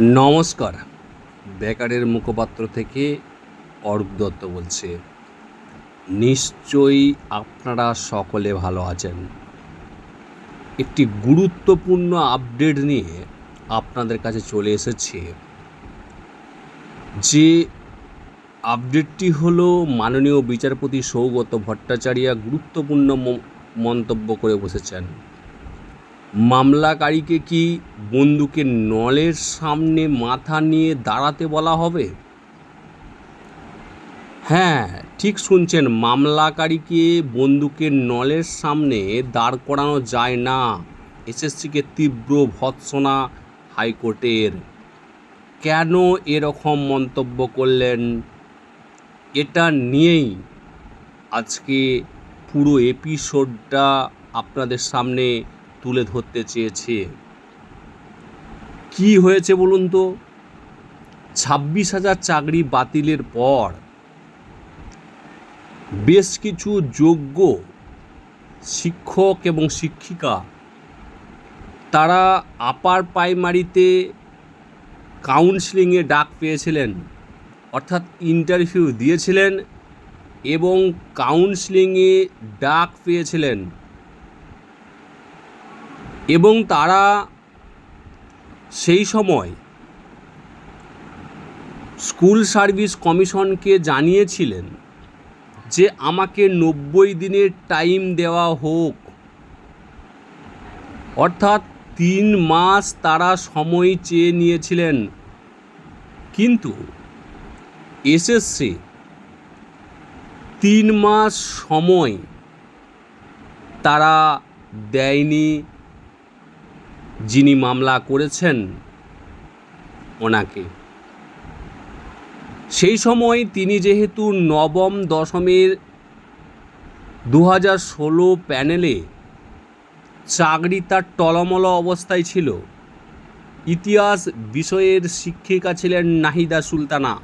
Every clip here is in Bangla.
নমস্কার। বেকারের মুখপাত্র থেকে অরূপ দত্ত বলছে। নিশ্চয়ই আপনারা সকলে ভালো আছেন। একটি গুরুত্বপূর্ণ আপডেট নিয়ে আপনাদের কাছে চলে এসেছে। যে আপডেটটি হলো, মাননীয় বিচারপতি সৌগত ভট্টাচার্য গুরুত্বপূর্ণ মন্তব্য করে বসেছেন। মামলাকারীকে কি বন্দুকের নলের সামনে মাথা নিয়ে দাঁড়াতে বলা হবে? হ্যাঁ ঠিক শুনছেন, মামলাকারীকে বন্দুকের নলের সামনে দাঁড় করানো যায় না। এসএসসিকে তীব্র ভৎসনা হাইকোর্টের। কেন এরকম মন্তব্য করলেন? এটা নিয়েই আজকে পুরো এপিসোডটা আপনাদের সামনে তুলে ধরতে চেয়েছে। কি হয়েছে বলুন তো? ছাব্বিশ হাজার চাকরি বাতিলের পর বেশ কিছু যোগ্য শিক্ষক এবং শিক্ষিকা তারা আপার প্রাইমারিতে কাউন্সিলিংয়ে ডাক পেয়েছিলেন, অর্থাৎ ইন্টারভিউ দিয়েছিলেন এবং কাউন্সিলিংয়ে ডাক পেয়েছিলেন। এবং তারা সেই সময় স্কুল সার্ভিস কমিশনকে জানিয়েছিলেন যে আমাকে নব্বই দিনের টাইম দেওয়া হোক। অর্থাৎ তিন মাস তারা সময় চেয়ে নিয়েছিলেন। কিন্তু এসএসসি তিন মাস সময় তারা দেয়নি। যিনি মামলা করেছেন ওনাকে। সেই সময় তিনি যেহেতু নবম দশমের দু হাজার ষোলো প্যানেলে চাকরি তার টলমল অবস্থায় ছিল। ইতিহাস বিষয়ের শিক্ষিকা ছিলেন নাহিদা সুলতানা,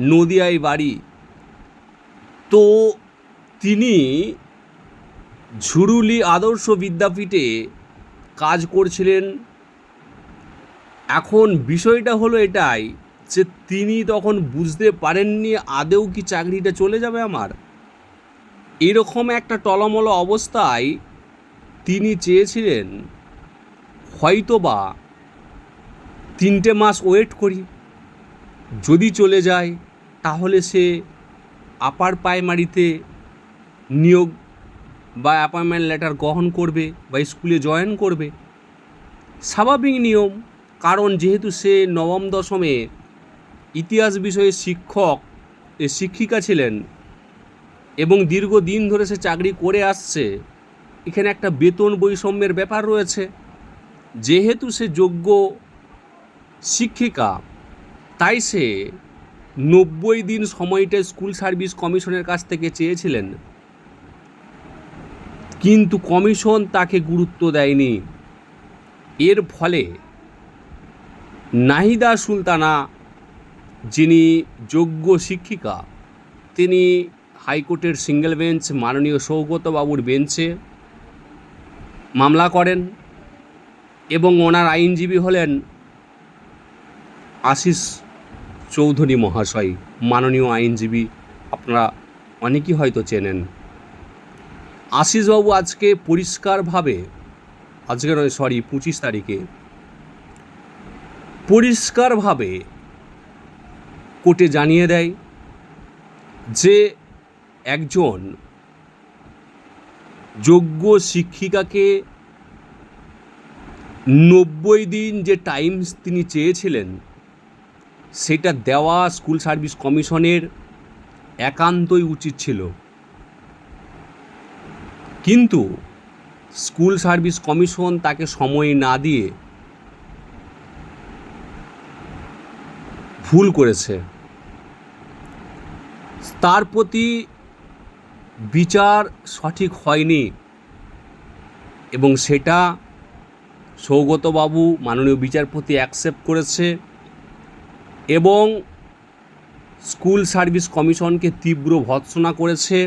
নদিয়ায় বাড়ি। তো তিনি ঝুরুলি আদর্শ বিদ্যাপীঠে কাজ করছিলেন। এখন বিষয়টা হলো এটাই যে তিনি তখন বুঝতে পারেননি আদেও কি চাকরিটা চলে যাবে আমার। এরকম একটা টলমল অবস্থায় তিনি চেয়েছিলেন, হয়তোবা তিনটে মাস ওয়েট করি, যদি চলে যায় তাহলে সে আপার প্রাইমারিতে নিয়োগ বা অ্যাপয়েন্টমেন্ট লেটার গ্রহণ করবে বা স্কুলে জয়েন করবে। স্বাভাবিক নিয়ম, কারণ যেহেতু সে নবম দশমে ইতিহাস বিষয়ে শিক্ষক শিক্ষিকা ছিলেন এবং দীর্ঘদিন ধরে সে চাকরি করে আসছে, এখানে একটা বেতন বৈষম্যের ব্যাপার রয়েছে। যেহেতু সে যোগ্য শিক্ষিকা, তাই সে নব্বই দিন সময়টা স্কুল সার্ভিস কমিশনের কাছ থেকে চেয়েছিলেন। কিন্তু কমিশন তাকে গুরুত্ব দেয়নি। এর ফলে নাহিদা সুলতানা, যিনি যোগ্য শিক্ষিকা, তিনি হাইকোর্টের সিঙ্গেল বেঞ্চ মাননীয় সৌগতবাবুর বেঞ্চে মামলা করেন এবং ওনার আইনজীবী হলেন আশিস চৌধুরী মহাশয়। মাননীয় আইনজীবী, আপনারা অনেকেই হয়তো চেনেন। আশিসবাবু আজকে পরিষ্কারভাবে, আজকে নয় সরি পঁচিশ তারিখে, পরিষ্কারভাবে কোর্টে জানিয়ে দেয় যে একজন যোগ্য শিক্ষিকাকে নব্বই দিন যে টাইমস তিনি চেয়েছিলেন, সেটা দেওয়া স্কুল সার্ভিস কমিশনের একান্তই উচিত ছিল। কিন্তু স্কুল সার্ভিস কমিশন তাকে সময় না দিয়ে ভুল করেছে। তার প্রতি বিচার সঠিক হয়নি এবং সেটা সৌগতবাবু মাননীয় বিচারপতি অ্যাকসেপ্ট করেছে এবং স্কুল সার্ভিস কমিশনকে তীব্র ভৎসনা করেছে।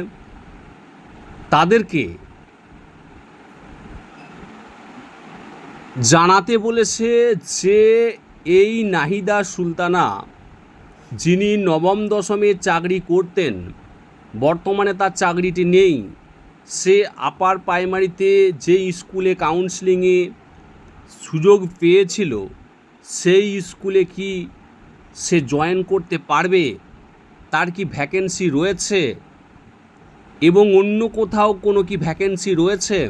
তাদেরকে জানাতে বলেছে যে এই নাহিদা সুলতানা, যিনি নবম দশমে চাকরি করতেন, বর্তমানে তার চাকরিটি নেই। সে আপার প্রাইমারিতে যে স্কুলে কাউন্সিলিংয়ে সুযোগ পেয়েছিল, সেই স্কুলে কি সে জয়েন করতে পারবে? তার কি ভ্যাকেন্সি রয়েছে? এবং অন্য কোথাও কোনো কি ভ্যাকেন্সি রয়েছে?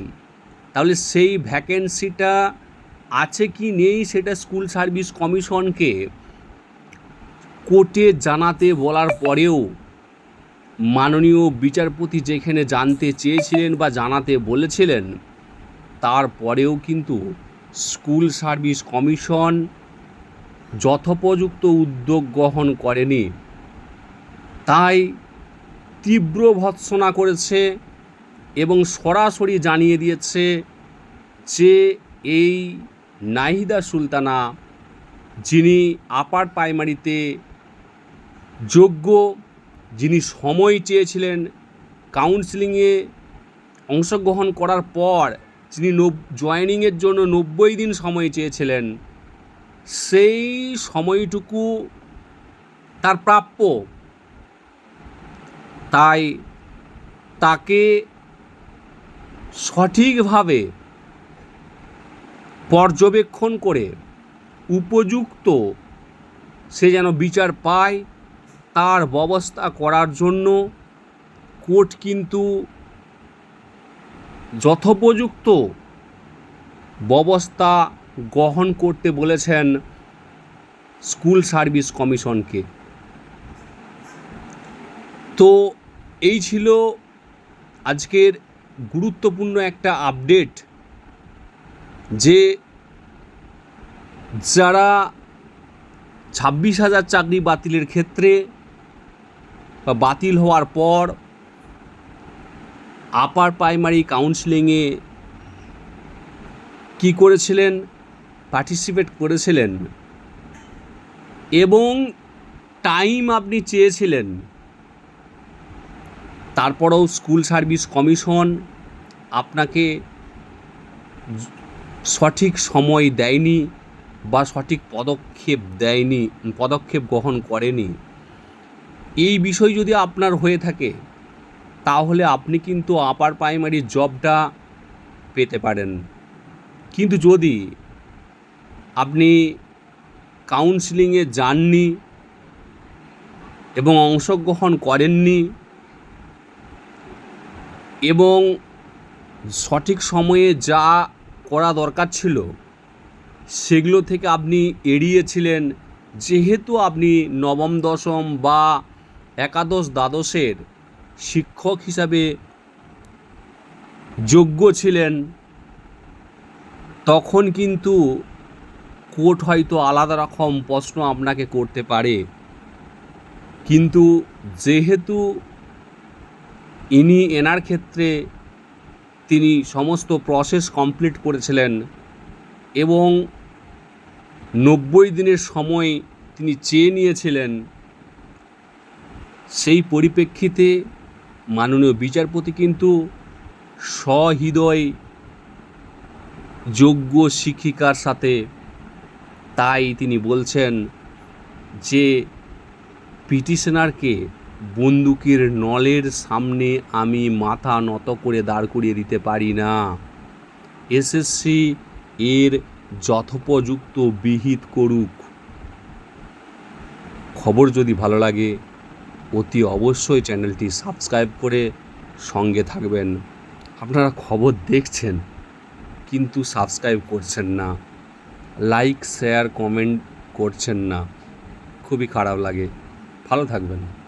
তাহলে সেই ভ্যাকেন্সিটা আছে কি নেই সেটা স্কুল সার্ভিস কমিশনকে কোর্টে জানাতে বলার পরেও মাননীয় বিচারপতি যেখানে জানতে চেয়েছিলেন বা জানাতে বলেছিলেন, তারপরেও কিন্তু স্কুল সার্ভিস কমিশন যথোপযুক্ত উদ্যোগ গ্রহণ করেনি। তাই তীব্র ভৎসনা করেছে এবং সরাসরি জানিয়ে দিয়েছে যে এই নাহিদা সুলতানা, যিনি আপার প্রাইমারিতে যোগ্য, যিনি সময় চেয়েছিলেন কাউন্সিলিংয়ে অংশগ্রহণ করার পর, যিনি জয়েনিংয়ের জন্য নব্বই দিন সময় চেয়েছিলেন, সেই সময়টুকু তার প্রাপ্য। তাই তাকে সঠিকভাবে পর্যবেক্ষণ করে উপযুক্ত সে যেন বিচার পায়, তার ব্যবস্থা করার জন্য কোর্ট কিন্তু যথোপযুক্ত ব্যবস্থা গ্রহণ করতে বলেছেন স্কুল সার্ভিস কমিশনকে। তো এই ছিল আজকের গুরুত্বপূর্ণ একটা আপডেট। যে যারা ছাব্বিশ হাজার চাকরি বাতিলের ক্ষেত্রে বা বাতিল হওয়ার পর আপার প্রাইমারি কাউন্সিলিংয়ে কী করেছিলেন? পার্টিসিপেট করেছিলেন এবং টাইম আপনি চেয়েছিলেন। তারপরেও স্কুল সার্ভিস কমিশন আপনাকে সঠিক সময় দেয়নি বা সঠিক পদক্ষেপ দেয়নি, পদক্ষেপ গ্রহণ করেনি। এই বিষয় যদি আপনার হয়ে থাকে, তাহলে আপনি কিন্তু আপার প্রাইমারি জবটা পেতে পারেন। কিন্তু যদি আপনি কাউন্সিলিংয়ে যাননি এবং অংশগ্রহণ করেননি এবং সঠিক সময়ে যা করা দরকার ছিল। সেগুলো থেকে আপনি এড়িয়েছিলেন, যেহেতু আপনি নবম, দশম বা একাদশ, দ্বাদশের শিক্ষক হিসাবে যোগ্য ছিলেন, তখন কিন্তু কোর্ট হয়তো আলাদা রকম প্রশ্ন আপনাকে করতে পারে। কিন্তু যেহেতু ইনি এনার ক্ষেত্রে তিনি সমস্ত প্রসেস কমপ্লিট করেছিলেন এবং নব্বই দিনের সময় তিনি চেয়ে নিয়েছিলেন। সেই পরিপ্রেক্ষিতে মাননীয় বিচারপতি কিন্তু সহৃদয় যোগ্য শিক্ষিকার সাথে তাই তিনি বলছেন যে পিটিশনারকে বন্দুকের নলের সামনে আমি মাথা নত করে দাঁড় করিয়ে দিতে পারি না। এসএসসি এর যথোপযুক্ত বিহিত করুক। খবর যদি ভালো লাগে, অতি অবশ্যই চ্যানেলটি সাবস্ক্রাইব করে সঙ্গে থাকবেন। আপনারা খবর দেখছেন, কিন্তু সাবস্ক্রাইব করছেন না। লাইক, শেয়ার, কমেন্ট করছেন না। খুবই খারাপ লাগে। ভালো থাকবেন।